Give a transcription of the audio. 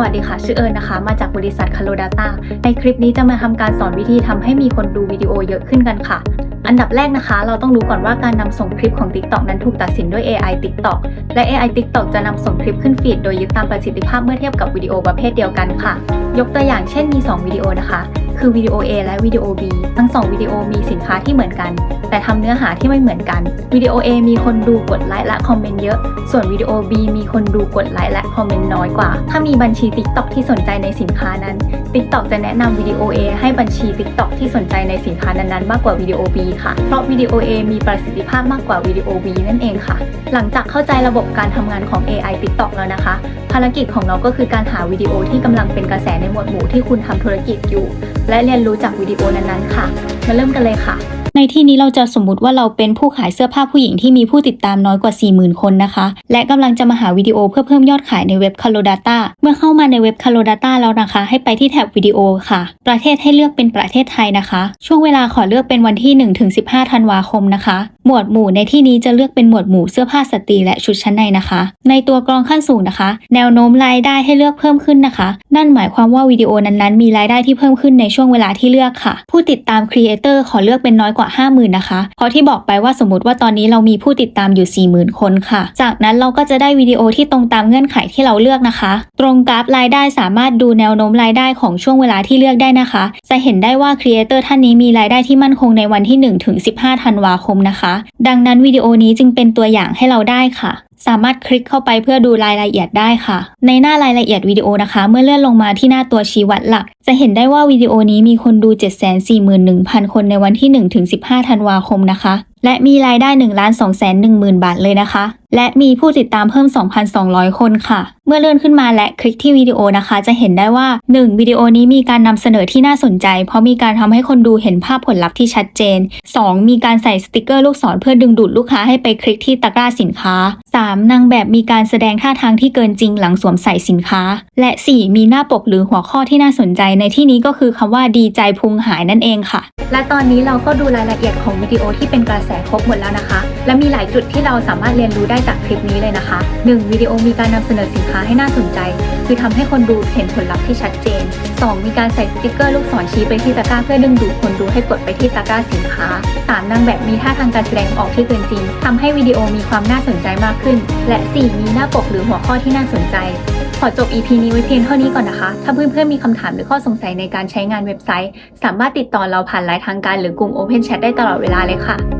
วัสดีค่ะ ชื่อเอิญนะคะ มาจากบริษัทคาร์โลดาต้าในคลิปนี้จะมาทำการสอนวิธีทำให้มีคนดูวิดีโอเยอะขึ้นกันค่ะ อันดับแรกนะคะ เราต้องรู้ก่อนว่าการนำส่งคลิปของ TikTok นั้นถูกตัดสินด้วย AI TikTok และ AI TikTok จะนำส่งคลิปขึ้นฟีดโดยยึดตามประสิทธิภาพเมื่อเทียบกับวิดีโอประเภทเดียวกันค่ะ ยกตัวอย่างเช่นมี 2 วิดีโอนะคะ คือวิดีโอ A และวิดีโอ B ทั้ง2วิดีโอมีสินค้าที่เหมือนกัน แต่ทำเนื้อหาที่ไม่เหมือนกันวิดีโอ A มีคนดูกดไลค์และคอมเมนต์เยอะ ส่วนวิดีโอ B มีคนดูกดไลค์และคอมเมนต์น้อยกว่า ถ้ามีบัญชี TikTok ที่สนใจในสินค้านั้น TikTok จะแนะนำวิดีโอ A ให้บัญชี TikTok ที่สนใจในสินค้านั้นๆ มากกว่าวิดีโอ B ค่ะ เพราะวิดีโอ A มีประสิทธิภาพมากกว่าวิดีโอ B นั่นเองค่ะ หลังจากเข้าใจระบบการทำงานของ AI TikTok แล้วนะคะ ภารกิจของเราก็คือการหาวิดีโอที่กำลังเป็นกระแสในหมวดหมู่ที่คุณทำธุรกิจอยู่ และเรียนรู้จากวิดีโอนั้นๆค่ะ มาเริ่มกันเลยค่ะ ในที่นี้เราจะสมมุติว่าเราเป็นผู้ขายเสื้อผ้าผู้หญิงที่มีผู้ติดตามน้อยกว่า 40,000 คนนะคะ และกำลังจะมาหาวิดีโอเพื่อเพิ่มยอดขายในเว็บ c a l o Data เมื่อเข้ามาในเว็บ c a l o Data แล้วนะคะ ให้ไปที่แท็บวิดีโอค่ะ ประเทศให้เลือกเป็นประเทศไทยนะคะ ช่วงเวลาขอเลือกเป็นวันที่ 1-15 ธันวาคมนะคะ หมวดหมู่ในที่นี้จะเลือกเป็นหมวดหมู่เสื้อผ้าสตรีและชุดชั้นในนะคะ ในตัวกรองขั้นสูงนะคะ แนวโน้มรายได้ให้เลือกเพิ่มขึ้นนะคะ นั่นหมายความว่าวิดีโอนั้นๆ มีรายได้ที่เพิ่มขึ้นในช่วงเวลาที่เลือกค่ะ ผู้ติดตามครีเอเตอร์ขอเลือกเป็นน้อยกว่า 50,000นะคะ เพราะที่บอกไปว่าสมมติว่าตอนนี้เรามีผู้ติดตามอยู่ 40,000 คนค่ะ จากนั้นเราก็จะได้วิดีโอที่ตรงตามเงื่อนไขที่เราเลือกนะคะ ตรงกราฟรายได้สามารถดูแนวโน้มรายได้ของช่วงเวลาที่เลือกได้นะคะ จะเห็นได้ว่าครีเอเตอร์ท่านนี้มีรายได้ที่มั่นคงในวันที่1ถึง15ธันวาคมนะคะดังนั้นวิดีโอนี้จึงเป็นตัวอย่างให้เราได้ค่ะ สามารถคลิกเข้าไปเพื่อดูรายละเอียดได้ค่ะ ในหน้ารายละเอียดวิดีโอนะคะ เมื่อเลื่อนลงมาที่หน้าตัวชี้วัดหลัก จะเห็นได้ว่าวิดีโอนี้มีคนดู 741,000 คนในวันที่ 1-15 ธันวาคมนะคะ และมีรายได้1ล้าน2แสน1หมื่นบาทเลยนะคะ และมีผู้ติดตามเพิ่ม 2,200 คนค่ะ เมื่อเลื่อนขึ้นมาและคลิกที่วิดีโอนะคะ จะเห็นได้ว่า 1. วิดีโอนี้มีการนำเสนอที่น่าสนใจ เพราะมีการทำให้คนดูเห็นภาพผลลัพธ์ที่ชัดเจน 2. มีการใส่สติกเกอร์ลูกศรเพื่อดึงดูดลูกค้าให้ไปคลิกที่ตะกร้าสินค้า 3. นางแบบมีการแสดงท่าทางที่เกินจริงหลังสวมใส่สินค้า และ 4. มีหน้าปกหรือหัวข้อที่น่าสนใจในที่นี้ก็คือคำว่าดีใจพุงหายนั่นเองค่ะ และตอนนี้เราก็ดูรายละเอียดของวิดีโอที่เป็นกระแสครบหมดแล้วนะคะ และมีหลายจุดที่เราสามารถเรียนรู้ได้จากคลิปนี้เลยนะคะ 1. วิดีโอมีการนำเสนอสินค้าให้น่าสนใจ คือทำให้คนดูเห็นผลลัพธ์ที่ชัดเจน 2. มีการใส่สติกเกอร์ลูกศรชี้ไปที่ตะกร้าเพื่อดึงดูดคนดูให้กดไปที่ตะกร้าสินค้า 3. นางแบบมีท่าทางการแสดงออกที่เกินจริงทำให้วิดีโอมีความน่าสนใจมากขึ้น และ 4. มีหน้าปกหรือหัวข้อที่น่าสนใจขอจบ EP นี้ไว้เพียงเท่านี้ก่อนนะคะ ถ้าเพื่อนๆ มีคำถามหรือข้อสงสัยในการใช้งานเว็บไซต์ สามารถติดต่อเราผ่านไลน์ทางการหรือกลุ่ม Open Chat ได้ตลอดเวลาเลยค่ะ